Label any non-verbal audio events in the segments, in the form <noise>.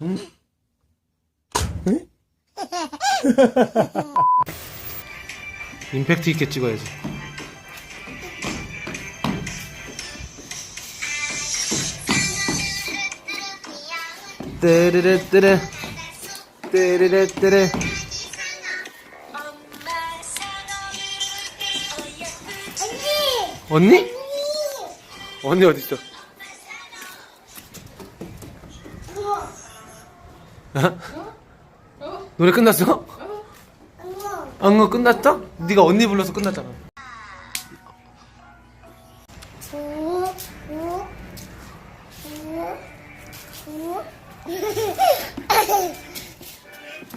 응? 응? 임팩트 있게 찍어야지. 뜨르르 뜨르 뜨르르 뜨르 언니? 언니 어디 있어? 노래 끝났어? 엉어 끝났어? 네가 언니 불러서 끝났잖아.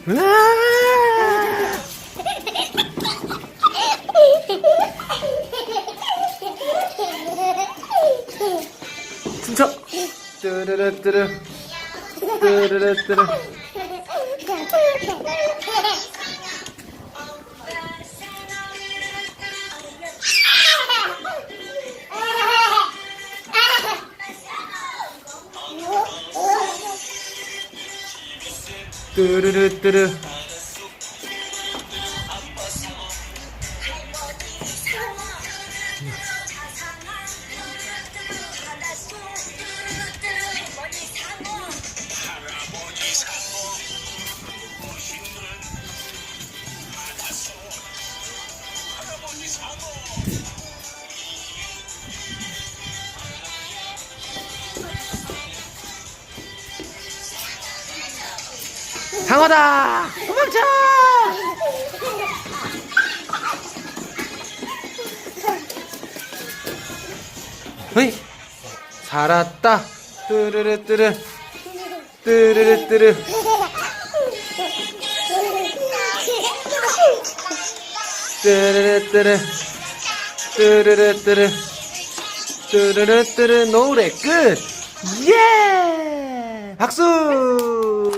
<laughs> 춤춰. 뜨르르 뜨르 뜨르르뜨르 뜨르르뜨르 상어다! 도망쳐! 어이 살았다. 뜨르르 뜨르 뜨르르 뜨르 뜨르르 뜨르 뜨르르 뜨르 뜨르르 뜨르 노래 끝. 예! 박수!